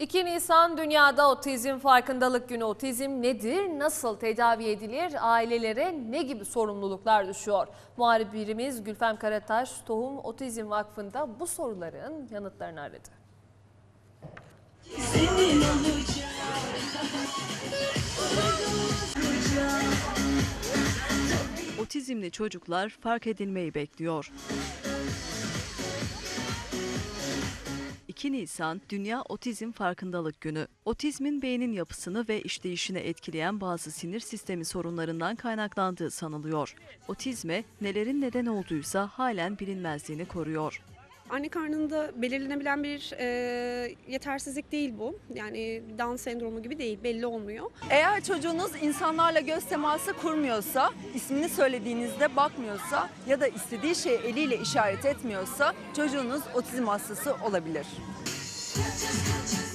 2 Nisan Dünyada Otizm Farkındalık Günü. Otizm nedir? Nasıl tedavi edilir? Ailelere ne gibi sorumluluklar düşüyor? Muharibimiz Gülfem Karataş, Tohum Otizm Vakfı'nda bu soruların yanıtlarını aradı. Senin Otizmli çocuklar fark edilmeyi bekliyor. 2 Nisan Dünya Otizm Farkındalık Günü. Otizmin beynin yapısını ve işleyişini etkileyen bazı sinir sistemi sorunlarından kaynaklandığı sanılıyor. Otizme nelerin neden olduysa halen bilinmezliğini koruyor. Anne karnında belirlenebilen bir e, yetersizlik değil bu. Yani Down sendromu gibi değil, belli olmuyor. Eğer çocuğunuz insanlarla göz teması kurmuyorsa, ismini söylediğinizde bakmıyorsa ya da istediği şeyi eliyle işaret etmiyorsa çocuğunuz otizm hastası olabilir.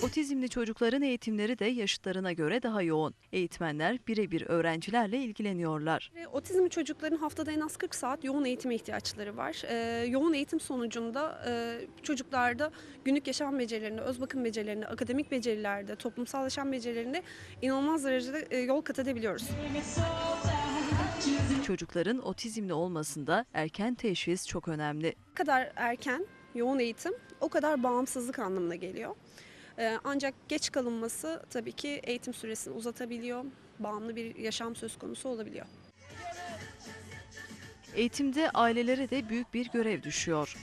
Otizmli çocukların eğitimleri de yaşıtlarına göre daha yoğun. Eğitmenler birebir öğrencilerle ilgileniyorlar. Ve otizmli çocukların haftada en az 40 saat yoğun eğitime ihtiyaçları var. E, yoğun eğitim sonucunda e, çocuklarda günlük yaşam becerilerinde, öz bakım becerilerinde, akademik becerilerde, toplumsal yaşam becerilerinde inanılmaz derecede e, yol kat edebiliyoruz. Çocukların otizmli olmasında erken teşhis çok önemli. Ne kadar erken yoğun eğitim o kadar bağımsızlık anlamına geliyor. Ee, Ancak geç kalınması tabii ki eğitim süresini uzatabiliyor, bağımlı bir yaşam söz konusu olabiliyor. Eğitimde ailelere de büyük bir görev düşüyor.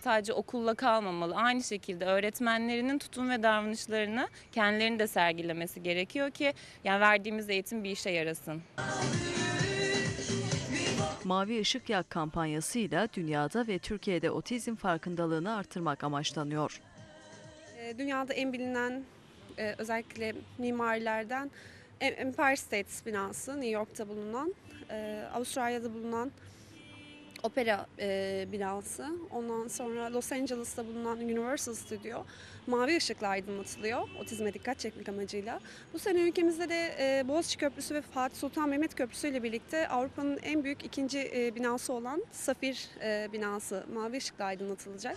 sadece okulla kalmamalı. Aynı şekilde öğretmenlerinin tutum ve davranışlarını kendilerinin de sergilemesi gerekiyor ki yani verdiğimiz eğitim bir işe yarasın. Mavi Işık Yak kampanyasıyla dünyada ve Türkiye'de otizm farkındalığını artırmak amaçlanıyor. Ee, Dünyada en bilinen e, özellikle mimarilerden Em- Empire State binası New York'ta bulunan, e, Avustralya'da bulunan opera e, binası, ondan sonra Los Angeles'ta bulunan Universal Studio mavi ışıkla aydınlatılıyor otizme dikkat çekmek amacıyla. Bu sene ülkemizde de e, Boğaziçi Köprüsü ve Fatih Sultan Mehmet Köprüsü ile birlikte Avrupa'nın en büyük ikinci e, binası olan Safir e, binası mavi ışıkla aydınlatılacak.